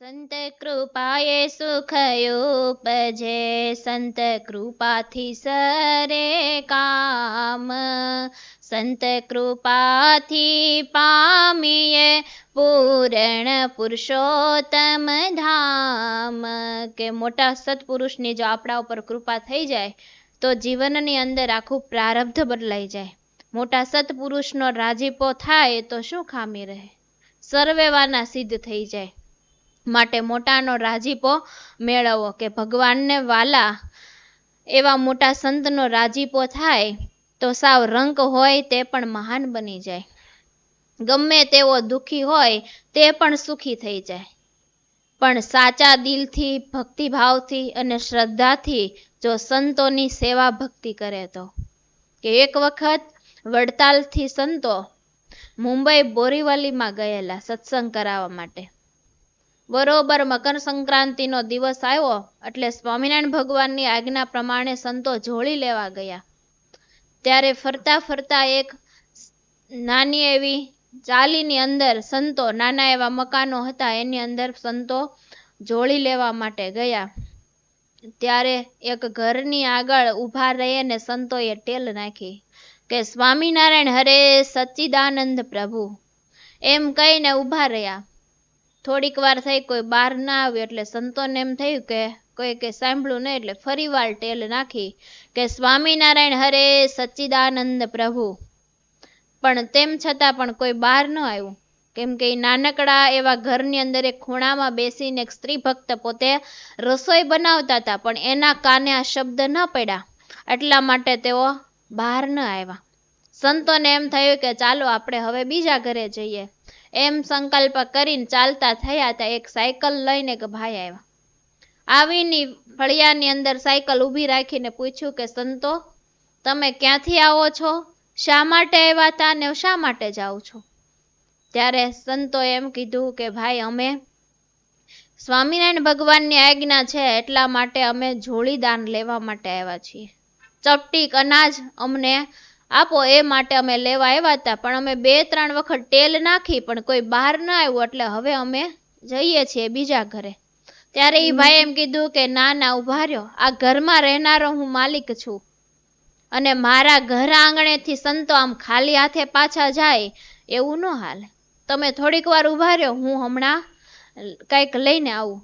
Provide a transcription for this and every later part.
સંત કૃપાએ સુખ ઉપજે, સંત કૃપાથી સરે કામ. સંત કૃપાથી પામીએ પૂરણ પુરુષોત્તમ ધામ. કે મોટા સત્પુરુષની જો આપણા ઉપર કૃપા થઈ જાય, તો જીવનની અંદર આખું પ્રારબ્ધ બદલાઈ જાય. મોટા સત્પુરુષનો રાજીપો થાય તો શું ખામી રહે? સર્વેવાના સિદ્ધ થઈ જાય. માટે મોટાનો રાજીપો મેળવવો કે ભગવાનને વાલા એવા મોટા સંતનો રાજીપો થાય તો સાવ રંક હોય તે પણ મહાન બની જાય. ગમે તેવો દુઃખી હોય તે પણ સુખી થઈ જાય. પણ સાચા દિલથી, ભક્તિભાવથી અને શ્રદ્ધાથી જો સંતોની સેવા ભક્તિ કરે તો. કે એક વખત વડતાલથી સંતો મુંબઈ બોરીવલીમાં ગયેલા સત્સંગ કરાવવા માટે. બરોબર મકર સંક્રાંતિનો દિવસ આવ્યો એટલે સ્વામિનારાયણ ભગવાનની આજ્ઞા પ્રમાણે સંતો જોડી લેવા ગયા. ત્યારે ફરતા ફરતા એક નાની એવી ચાલીની અંદર સંતો, નાના એવા મકાનો હતા, એની અંદર સંતો જોડી લેવા માટે ગયા. ત્યારે એક ઘરની આગળ ઊભા રહીને સંતોએ ટેલ નાખી કે, સ્વામિનારાયણ હરે સચ્ચિદાનંદ પ્રભુ. એમ કહીને ઊભા રહ્યા. થોડીક વાર થઈ, કોઈ બહાર ના આવ્યું એટલે સંતોને એમ થયું કે કોઈ કે સાંભળ્યું નહીં એટલે ફરી વાર ટેલ નાખી કે સ્વામિનારાયણ હરે સચ્ચિદાનંદ પ્રભુ. પણ તેમ છતાં પણ કોઈ બહાર ન આવ્યું. કેમ કે એ નાનકડા એવા ઘરની અંદર એક ખૂણામાં બેસીને એક સ્ત્રી ભક્ત પોતે રસોઈ બનાવતા હતા, પણ એના કાને આ શબ્દ ન પડ્યા. એટલા માટે તેઓ બહાર ન આવ્યા. સંતોને એમ થયું કે ચાલો આપણે હવે બીજા ઘરે જઈએ. એમ સંકલ્પ કરીને ચાલતા થયા હતા. એક સાયકલ લઈને એક ભાઈ આવ્યા. આવીને ફળિયાની અંદર સાયકલ ઊભી રાખીને પૂછ્યું કે, સંતો, તમે ક્યાંથી આવો છો? શા માટે આવ્યા હતા ને શા માટે જાઓ છો? ત્યારે સંતો એમ કીધું કે, ભાઈ, અમે સ્વામિનારાયણ ભગવાનની આજ્ઞા છે, એટલા માટે અમે જોડીદાન લેવા માટે આવ્યા છીએ. ચપટીક અનાજ અમને આપો, એ માટે અમે લેવા આવ્યા હતા, પણ અમે બે ત્રણ વખત ટેલ નાખી, પણ કોઈ બહાર ના આવ્યું, એટલે હવે અમે જઈએ છીએ બીજા ઘરે. ત્યારે એ ભાઈ એમ કીધું કે, ના ના ઊભા રહ્યો. આ ઘરમાં રહેનારો હું માલિક છું. અને મારા ઘર આંગણેથી સંતો આમ ખાલી હાથે પાછા જાય, એવું ન હાલે. તમે થોડીક વાર ઊભા રહ્યો, હું હમણાં કંઈક લઈને આવું.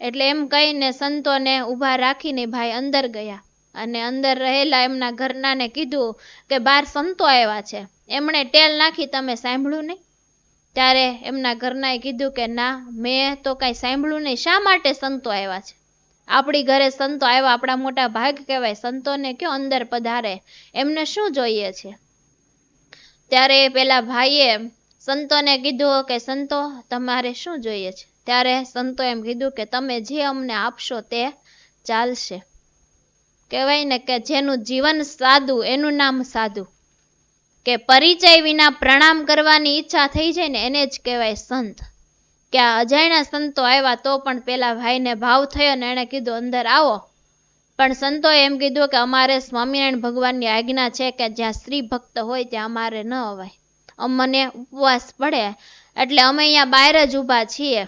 એટલે એમ કહીને સંતોને ઊભા રાખીને ભાઈ અંદર ગયા. અને અંદર રહેલા એમના ઘરનાને કીધું કે બાર સંતો આવ્યા છે. એમણે ટેલ નાખી, તમે સાંભળ્યું નહીં? ત્યારે એમના ઘરનાએ કીધું કે, ના, મેં તો કાંઈ સાંભળ્યું નહીં. શા માટે સંતો આવ્યા છે? આપણી ઘરે સંતો આવ્યા, આપણા મોટા ભાગ કહેવાય. સંતોને કયો અંદર પધારે? એમને શું જોઈએ છે? ત્યારે પેલા ભાઈએ સંતોને કીધું કે, સંતો, તમારે શું જોઈએ છે? ત્યારે સંતો એમ કીધું કે, તમે જે અમને આપશો તે ચાલશે. કહેવાય ને કે જેનું જીવન સાદું, એનું નામ સાધુ કે પરિચય વિના પ્રણામ કરવાની ઈચ્છા થઈ જાય ને એને જ કહેવાય સંત. કે આ અજાણ્યા સંતો આવ્યા તો પણ પેલા ભાઈને ભાવ થયો ને એણે કીધું, અંદર આવો. પણ સંતોએ એમ કીધું કે, અમારે સ્વામિનારાયણ ભગવાનની આજ્ઞા છે કે જ્યાં સ્ત્રી ભક્ત હોય ત્યાં અમારે ન અવાય. અમને ઉપવાસ પડે, એટલે અમે અહીંયા બહાર જ ઊભા છીએ.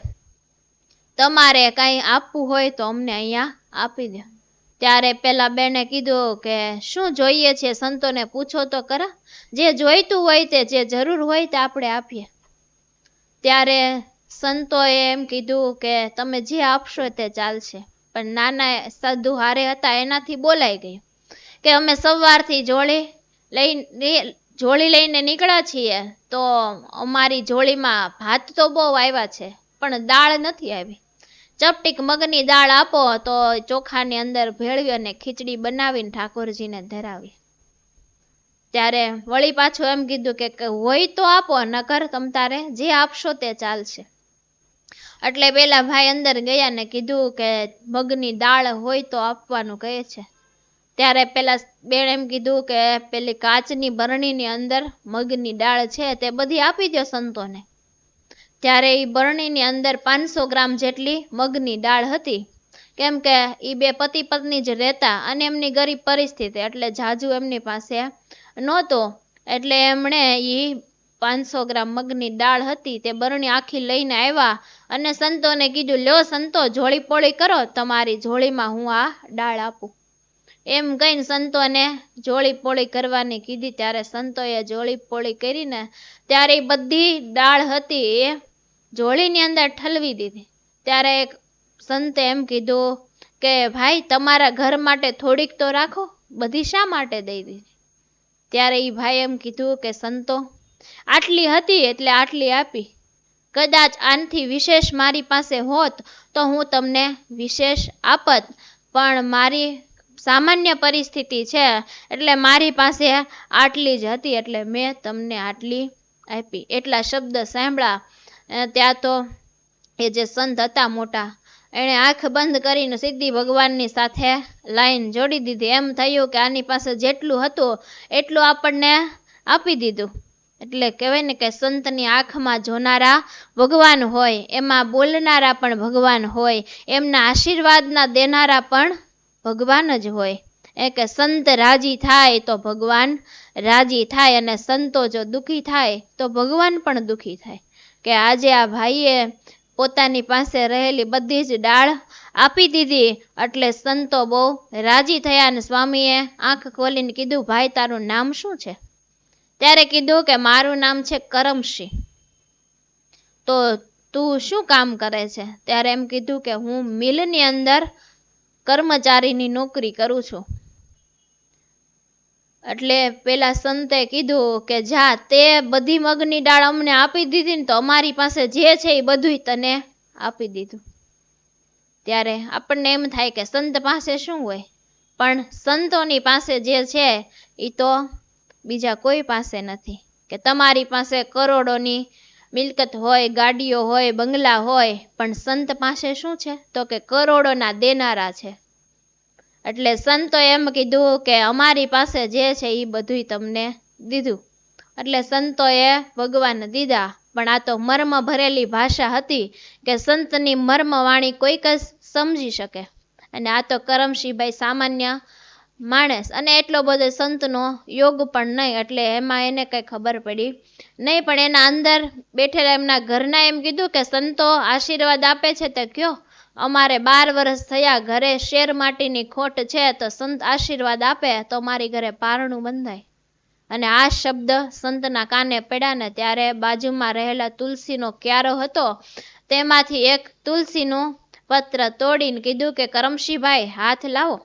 તમારે કાંઈ આપવું હોય તો અમને અહીંયા આપી દો ત્યારે પેલા બેને કીધું કે, શું જોઈએ છે સંતોને? પૂછો તો ખરા. જે જોઈતું હોય તે, જે જરૂર હોય તે આપણે આપીએ. ત્યારે સંતોએ એમ કીધું કે, તમે જે આપશો તે ચાલશે. પણ નાના સાધુ હારે હતા, એનાથી બોલાઈ ગયું કે, અમે સવારથી જોડી લઈ જોડી લઈને નીકળ્યા છીએ, તો અમારી જોડીમાં ભાત તો બહુ આવ્યા છે, પણ દાળ નથી આવી. ચપટીક મગની દાળ આપો તો ચોખાની અંદર ભેળવી અને ખીચડી બનાવીને ઠાકોરજીને ધરાવી. ત્યારે વળી પાછું એમ કીધું કે હોય તો આપો, નકર તમ તારે જે આપશો તે ચાલશે. એટલે પેલા ભાઈ અંદર ગયા ને કીધું કે મગની દાળ હોય તો આપવાનું કહે છે. ત્યારે પેલા બેન એમ કીધું કે પેલી કાચની બરણીની અંદર મગની દાળ છે તે બધી આપી દો સંતોને. ત્યારે એ બરણીની અંદર પાંચસો ગ્રામ જેટલી મગની દાળ હતી. કેમ કે એ બે પતિ પત્ની જ રહેતા અને એમની ગરીબ પરિસ્થિતિ એટલે જાજુ એમની પાસે નહોતો. એટલે એમણે એ પાંચસો ગ્રામ મગની દાળ હતી તે બરણી આખી લઈને આવ્યા અને સંતોને કીધું, લ્યો સંતો, જોળી પોળી કરો, તમારી જોળીમાં હું આ દાળ આપું. એમ કહીને સંતોને જોળી પોળી કરવાની કીધી. ત્યારે સંતોએ જોળી પોળી કરીને ત્યારે એ બધી દાળ હતી એ જોળીની અંદર ઠલવી દીધી. ત્યારે એક સંતે એમ કીધું કે, ભાઈ, તમારા ઘર માટે થોડીક તો રાખો, બધી શા માટે દઈ દીધી? ત્યારે એ ભાઈ એમ કીધું કે, સંતો, આટલી હતી એટલે આટલી આપી. કદાચ આનથી વિશેષ મારી પાસે હોત તો હું તમને વિશેષ આપત, પણ મારી સામાન્ય પરિસ્થિતિ છે એટલે મારી પાસે આટલી જ હતી એટલે મેં તમને આટલી આપી. એટલા શબ્દ સાંભળ્યા ત્યાં તો એ જે સંત હતા મોટા, એણે આંખ બંધ કરીને સીધી ભગવાનની સાથે લાઈન જોડી દીધી. એમ થયું કે આની પાસે જેટલું હતું, એટલું આપણને આપી દીધું. એટલે કહેવાય ને કે સંતની આંખમાં જોનારા ભગવાન હોય, એમાં બોલનારા પણ ભગવાન હોય, એમના આશીર્વાદના દેનારા પણ ભગવાન જ હોય. એ કે સંત રાજી થાય તો ભગવાન રાજી થાય અને સંતો જો દુખી થાય તો ભગવાન પણ દુઃખી થાય. કે આજે આ ભાઈએ પોતાની પાસે રહેલી બધી જ ડાળ આપી દીધી. એટલે સંતો બહુ રાજી થયા અને સ્વામીએ આંખ ખોલીને કીધું, ભાઈ, તારું નામ શું છે? ત્યારે કીધું કે, મારું નામ છે કરમશી. તો તું શું કામ કરે છે? ત્યારે એમ કીધું કે, હું મિલની અંદર કર્મચારીની નોકરી કરું છું. એટલે પેલા સંતે કીધું કે, જા, તે બધી મગની દાળ અમને આપી દીધી ને તો અમારી પાસે જે છે એ બધુંય તને આપી દીધું. ત્યારે આપણને એમ થાય કે, સંત પાસે શું હોય? પણ સંતોની પાસે જે છે એ તો બીજા કોઈ પાસે નથી. કે, તમારી પાસે કરોડોની મિલકત હોય, ગાડીઓ હોય, બંગલા હોય, પણ સંત પાસે શું છે? તો કે કરોડોના દેનારા છે. એટલે સંતો એમ કીધું કે અમારી પાસે જે છે એ બધુંય તમને દીધું. એટલે સંતોએ ભગવાન દીધા, પણ આ તો મર્મ ભરેલી ભાષા હતી કે સંતની મર્મવાણી કોઈક જ સમજી શકે. અને આ તો કરમશીભાઈ સામાન્ય માણસ અને એટલો બધો સંતનો યોગ પણ નહીં, એટલે એમાં એને કંઈ ખબર પડી નહીં. પણ એના અંદર બેઠેલા એમના ઘરના એમ કીધું કે સંતો આશીર્વાદ આપે છે તે કયો. અમારે બાર વર્ષ થયા, ઘરે શેર માટીની ખોટ છે તો સંત આશીર્વાદ આપે તો મારી ઘરે પારણું બંધાય. અને આ શબ્દ સંતના કાને પડ્યા ને ત્યારે બાજુમાં રહેલા તુલસીનો ક્યારો હતો, તેમાંથી એક તુલસીનું પત્ર તોડીને કીધું કે, કરમશીભાઈ, હાથ લાવો.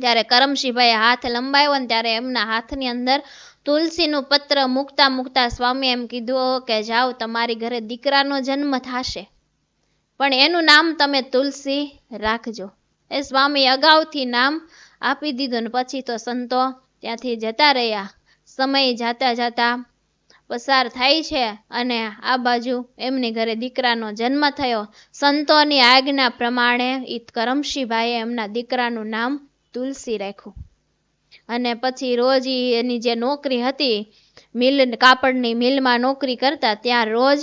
જ્યારે કરમશીભાઈએ હાથ લંબાવ્યો ને ત્યારે એમના હાથની અંદર તુલસીનું પત્ર મૂકતા મૂકતા સ્વામી એમ કીધું કે, જાઓ, તમારી ઘરે દીકરાનો જન્મ થશે. પણ એનું નામ તમે તુલસી રાખજો. એ સ્વામી અગાઉથી નામ આપી દીધું ને પછી તો સંતો ત્યાંથી જતા રહ્યા. સમય જાતા જાતા પસાર થાય છે અને આ બાજુ એમની ઘરે દીકરાનો જન્મ થયો. સંતોની આજ્ઞા પ્રમાણે ઈ કરમશીભાઈએ એમના દીકરાનું નામ તુલસી રાખ્યું. અને પછી રોજ એની જે નોકરી હતી, મિલ કાપડની મિલમાં નોકરી કરતા, ત્યાં રોજ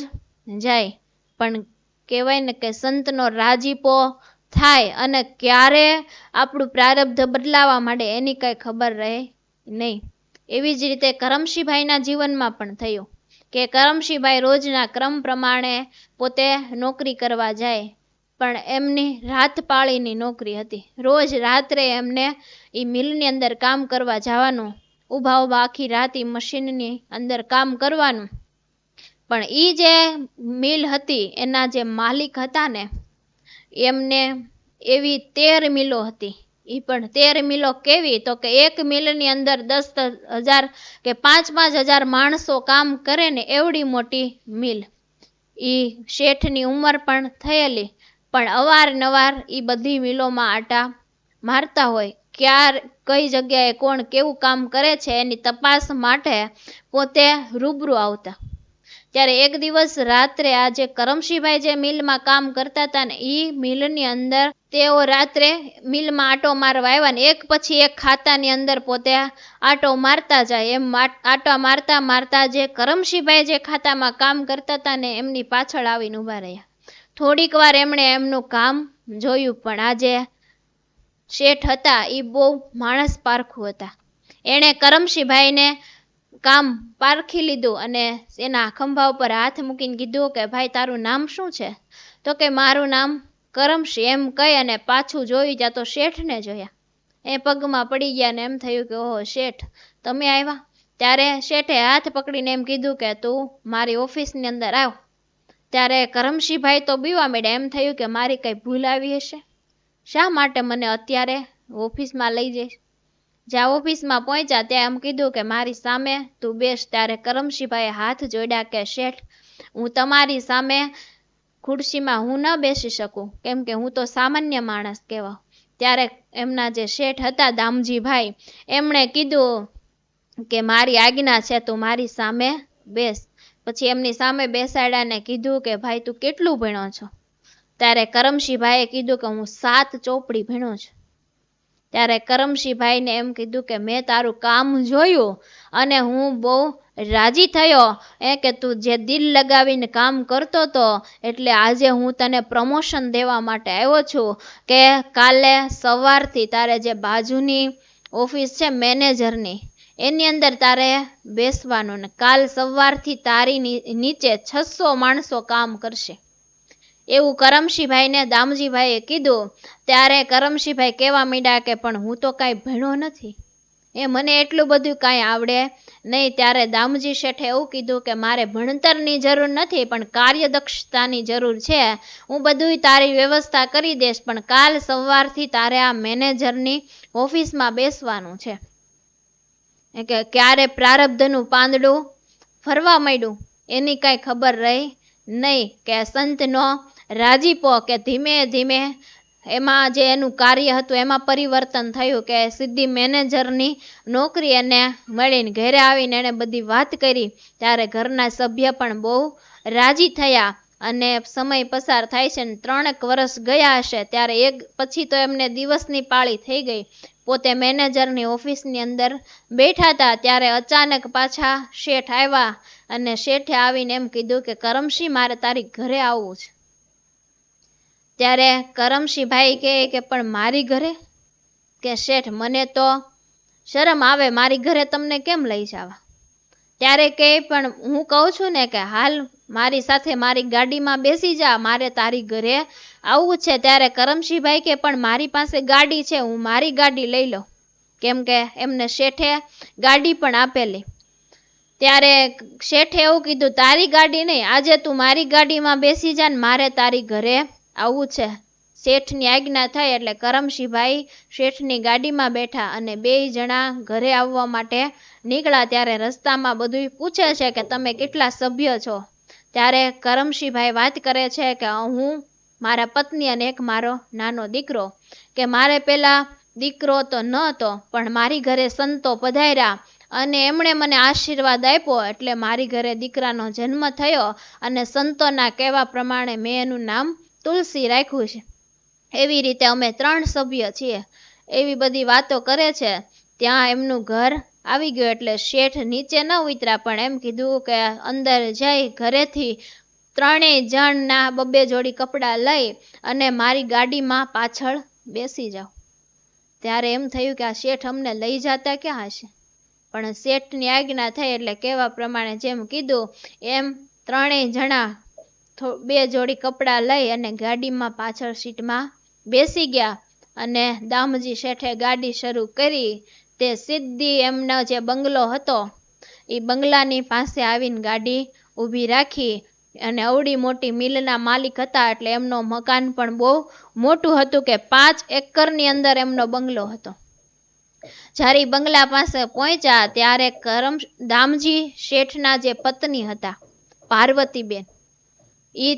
જાય. પણ કહેવાય ને કે સંતનો રાજીપો થાય અને ક્યારે આપણું પ્રારબ્ધ બદલાવા માંડે એની કાંઈ ખબર રહે નહીં. એવી જ રીતે કરમશીભાઈના જીવનમાં પણ થયું કે કરમશીભાઈ રોજના ક્રમ પ્રમાણે પોતે નોકરી કરવા જાય, પણ એમની રાત પાળીની નોકરી હતી. રોજ રાત્રે એમને એ મિલની અંદર કામ કરવા જવાનું, ઊભા ઊભા આખી રાત એ મશીનની અંદર કામ કરવાનું પણ એ જે મિલ હતી, એના જે માલિક હતા ને, એમને એવી તેર મિલો હતી. એ પણ તેર મિલો કેવી? તો કે એક મિલની અંદર દસ હજાર કે પાંચ પાંચ હજાર માણસો કામ કરે ને એવડી મોટી મિલ. એ શેઠની ઉંમર પણ થયેલી. પણ અવારનવાર એ બધી મિલોમાં આટા મારતા હોય. ક્યાર, કઈ જગ્યાએ કોણ કેવું કામ કરે છે એની તપાસ માટે પોતે રૂબરૂ આવતા. ત્યારે એક દિવસ રાત્રે આ જે કરમશીભાઈ જે મિલમાં કામ કરતા હતા ને એ મિલની અંદર તેઓ રાત્રે મિલમાં આટો મારવા આવ્યા ને એક પછી એક ખાતાની અંદર પોતે આટો મારતા જાય. એમ આટો મારતા મારતા જે કરમશીભાઈ જે ખાતામાં કામ કરતા હતા ને એમની પાછળ આવીને ઊભા રહ્યા. થોડીક વાર એમણે એમનું કામ જોયું પણ આજે શેઠ હતા એ બહુ માણસ પારખું હતા. એણે કરમશીભાઈને કામ પારખી લીધું અને એના ખંભા ઉપર હાથ મૂકીને કીધું કે, ભાઈ, તારું નામ શું છે? તો કે, મારું નામ કરમશી એમ કહી અને પાછું જોયું ત્યાં તો શેઠને જોયા. એ પગમાં પડી ગયા ને એમ થયું કે, ઓહો, શેઠ, તમે આવ્યા? ત્યારે શેઠે હાથ પકડીને એમ કીધું કે, તું મારી ઓફિસની અંદર આવ. ત્યારે કરમશીભાઈ તો બીવા માંડ્યા. એમ થયું કે, મારી કંઈ ભૂલ આવી હશે? શા માટે મને અત્યારે ઓફિસમાં લઈ જઈશ? જ્યાં ઓફિસમાં પહોંચ્યા ત્યાં એમ કીધું કે મારી સામે તું બેસ, ત્યારે કરમશીભાઈએ હાથ જોડ્યા કે શેઠ, હું તમારી સામે ખુરશીમાં હું ન બેસી શકું, કેમ કે હું તો સામાન્ય માણસ કહેવા ત્યારે એમના જે શેઠ હતા દામજીભાઈ, એમણે કીધું કે મારી આજ્ઞા છે, તું મારી સામે બેસ. પછી એમની સામે બેસાડ્યાને કીધું કે ભાઈ, તું કેટલું ભણ્યો છો? ત્યારે કરમશીભાઈએ કીધું કે હું સાત ચોપડી ભણ્યો છું. ત્યારે કરમશીભાઈને એમ કીધું કે, મેં તારું કામ જોયું અને હું બહુ રાજી થયો. એ કે તું જે દિલ લગાવીને કામ કરતો હતો એટલે આજે હું તને પ્રમોશન દેવા માટે આવ્યો છું. કે કાલે સવારથી તારે જે બાજુની ઓફિસ છે મેનેજરની એની અંદર તારે બેસવાનું ને કાલ સવારથી તારી નીચે છસો માણસો કામ કરશે. એવું કરમશીભાઈને દામજીભાઈએ કીધું, ત્યારે કરમશીભાઈ કહેવા માંડ્યા કે, પણ હું તો કાંઈ ભણ્યો નથી. એ મને એટલું બધું કાંઈ આવડે નહીં. ત્યારે દામજી શેઠે એવું કીધું કે, મારે ભણતરની જરૂર નથી, પણ કાર્યદક્ષતાની જરૂર છે. હું બધું તારી વ્યવસ્થા કરી દઈશ, પણ કાલ સવારથી તારે આ મેનેજરની ઓફિસમાં બેસવાનું છે. કે, ક્યારે પ્રારબ્ધનું પાંદડું ફરવા માંડ્યું? એની કાંઈ ખબર રહી નહીં કે સંતનો રાજીપો કે ધીમે ધીમે એમાં જે એનું કાર્ય હતું, એમાં પરિવર્તન થયું કે સીધી મેનેજરની નોકરી એને મળીને ઘરે આવીને એણે બધી વાત કરી. ત્યારે ઘરના સભ્ય પણ બહુ રાજી થયા અને સમય પસાર થાય છે ને ત્રણેક વર્ષ ગયા હશે, ત્યારે એક પછી તો એમને દિવસની પાળી થઈ ગઈ. પોતે મેનેજરની ઓફિસની અંદર બેઠા હતા, ત્યારે અચાનક પાછા શેઠ આવ્યા અને શેઠે આવીને એમ કીધું કે, કરમશી, મારે તારી ઘરે આવવું છે. ત્યારે કરમશીભાઈ કહે કે, પણ મારી ઘરે? કે, શેઠ, મને તો શરમ આવે, મારી ઘરે તમને કેમ લઈ જવા? ત્યારે કહે, પણ હું કહું છું ને કે, હાલ મારી સાથે મારી ગાડીમાં બેસી જા, મારે તારી ઘરે આવવું છે. ત્યારે કરમશીભાઈ કે પણ મારી પાસે ગાડી છે, હું મારી ગાડી લઈ લઉં. કેમ કે એમને શેઠે ગાડી પણ આપેલી. ત્યારે શેઠે એવું કીધું, તારી ગાડી નહીં, આજે તું મારી ગાડીમાં બેસી જા ને મારે તારી ઘરે આવવું છે. શેઠની આજ્ઞા થઈ એટલે કરમશીભાઈ શેઠની ગાડીમાં બેઠા અને બે જણા ઘરે આવવા માટે નીકળ્યા ત્યારે રસ્તામાં બધું પૂછે છે કે તમે કેટલા સભ્ય છો? ત્યારે કરમશીભાઈ વાત કરે છે કે હું, મારા પત્ની અને એક મારો નાનો દીકરો. કે મારે પેલા દીકરો તો ન હતો પણ મારી ઘરે સંતો પધાર્યા અને એમણે મને આશીર્વાદ આપ્યો એટલે મારી ઘરે દીકરાનો જન્મ થયો અને સંતોના કહેવા પ્રમાણે મેં એનું નામ તુલસી રાખ્યું છે. એવી રીતે અમે ત્રણ સભ્ય છીએ. એવી બધી વાતો કરે છે. ત્યાં એમનું ઘર આવી ગયું એટલે શેઠ નીચે ન ઉતર્યા પણ એમ કીધું કે અંદર જઈ ઘરેથી ત્રણેય જણના બબ્બે જોડી કપડાં લઈ અને મારી ગાડીમાં પાછળ બેસી જાઓ. ત્યારે એમ થયું કે આ શેઠ અમને લઈ જતા ક્યાં હશે? પણ શેઠની આજ્ઞા થઈ એટલે કહેવા પ્રમાણે જેમ કીધું, એમ ત્રણેય જણા બે જોડી કપડાં લઈ અને ગાડીમાં પાછળ સીટમાં બેસી ગયા અને દામજી શેઠે ગાડી શરૂ કરી. તે સીધી એમનો જે બંગલો હતો એ બંગલાની પાસે આવીને ગાડી ઊભી રાખી અને અવડી મોટી મિલના માલિક હતા એટલે એમનો મકાન પણ બહુ મોટું હતું કે પાંચ એકરની અંદર એમનો બંગલો હતો. જ્યારે બંગલા પાસે પહોંચ્યા ત્યારે કરમ, દામજી શેઠના જે પત્ની હતા, પાર્વતીબેન એ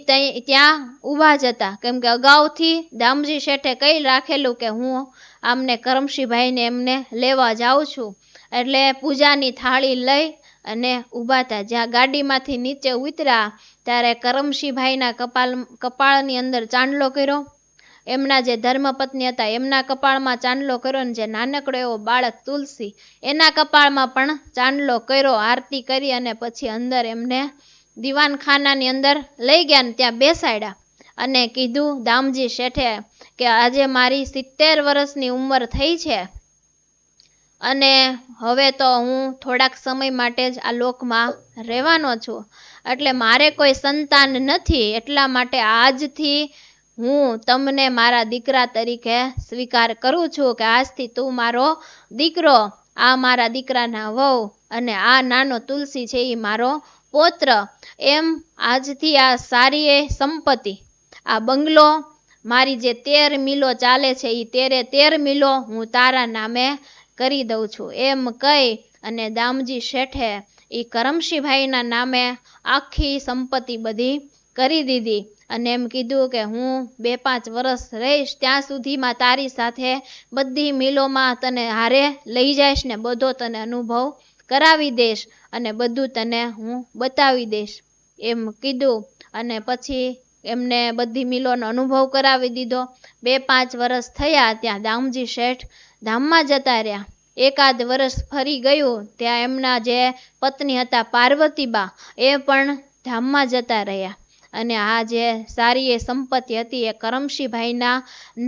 ત્યાં ઊભા જ હતા. કેમ કે અગાઉથી દામજી શેઠે કહી રાખેલું કે હું આમને કરમશીભાઈને એમને લેવા જાઉં છું. એટલે પૂજાની થાળી લઈ અને ઊભા હતા. જ્યાં ગાડીમાંથી નીચે ઉતર્યા, ત્યારે કરમશીભાઈના કપાળ કપાળની અંદર ચાંદલો કર્યો. એમના જે ધર્મપત્ની હતા, એમના કપાળમાં ચાંદલો કર્યો ને જે નાનકડો એવો બાળક તુલસી, એના કપાળમાં પણ ચાંદલો કર્યો, આરતી કરી અને પછી અંદર એમને દીવાનખાનાની અંદર લઈ ગયા ને ત્યાં બેસાડ્યા. અને કીધું, દામજી શેઠે, કે આજે મારી સિત્તેર વર્ષની ઉંમર થઈ છે. અને હવે તો હું થોડાક સમય માટે જ આ લોકમાં રહેવાનો છું. એટલે મારે કોઈ સંતાન નથી. એટલા માટે આજથી હું તમને મારા દીકરા તરીકે સ્વીકાર કરું છું કે આજથી તું મારો દીકરો. આ મારા દીકરાના વહુ અને આ નાનો તુલસી છે એ મારો પૌત્ર એમ આજથી આ સારી એ સંપત્તિ. આ બંગલો મારી જે તેર મિલો ચાલે છે એ તેરે તેર મિલો હું તારા નામે કરી દઉં છું. એમ કહી અને દામજી શેઠે એ કરમશીભાઈના નામે આખી સંપત્તિ બધી કરી દીધી અને એમ કીધું કે હું બે પાંચ વર્ષ રહીશ, ત્યાં સુધીમાં તારી સાથે બધી મિલોમાં તને હારે લઈ જઈશ ને બધો તને અનુભવ કરાવી દઈશ અને બધું તને હું બતાવી દઈશ. એમ કીધું અને પછી એમને બધી મિલોનો અનુભવ કરાવી દીધો. બે પાંચ વર્ષ થયા ત્યાં દામજી શેઠ ધામમાં જતા રહ્યા. એકાદ વર્ષ ફરી ગયું ત્યાં એમના જે પત્ની હતા પાર્વતીબા એ પણ ધામમાં જતા રહ્યા. અને આ જે સારી એ સંપત્તિ હતી એ કરમશીભાઈના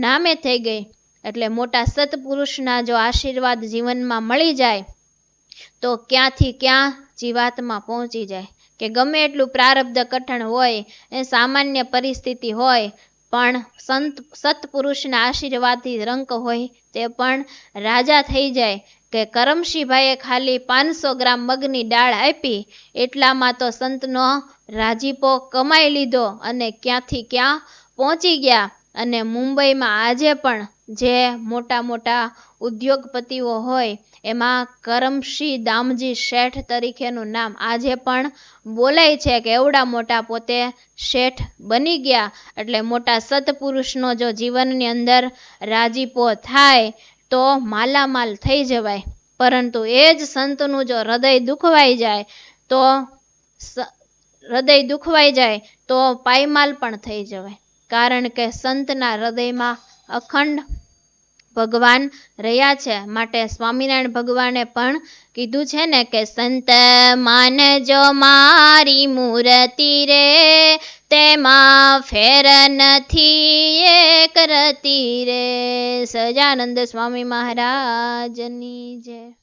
નામે થઈ ગઈ. એટલે મોટા સત્પુરુષના જો આશીર્વાદ જીવનમાં મળી જાય તો ક્યાંથી ક્યાં જીવાતમાં પહોંચી જાય? કે ગમે એટલું પ્રારબ્ધ કઠણ હોય, એ સામાન્ય પરિસ્થિતિ હોય, પણ સંત, સત્પુરુષના આશીર્વાદથી રંક હોય, તે પણ રાજા થઈ જાય. કે કરમશીભાઈએ ખાલી પાંચસો ગ્રામ મગની દાળ આપી, એટલામાં તો સંતનો રાજીપો કમાઈ લીધો અને ક્યાંથી ક્યાં પહોંચી ગયા. અને મુંબઈમાં આજે પણ જે મોટા મોટા ઉદ્યોગપતિઓ હોય, એમાં કરમશી દામજી શેઠ તરીકેનું નામ આજે પણ બોલાય છે કે એવડા મોટા પોતે શેઠ બની ગયા. એટલે મોટા સત્પુરુષનો જો જીવનની અંદર રાજીપો થાય, તો માલામાલ થઈ જવાય. પરંતુ એ જ સંતનું જો હૃદય દુખવાઈ જાય, તો હૃદય દુખવાઈ જાય, તો પાયમાલ પણ થઈ જવાય. કારણ કે સંતના હૃદયમાં અખંડ ભગવાન રહ્યા છે. માટે સ્વામિનારાયણ ભગવાને પણ કીધું છે ને કે, સંત માનજો મારી મૂર્તિ રે, તેમાં ફેર નથી એક રતી રે. સજાનંદ સ્વામી મહારાજની જય.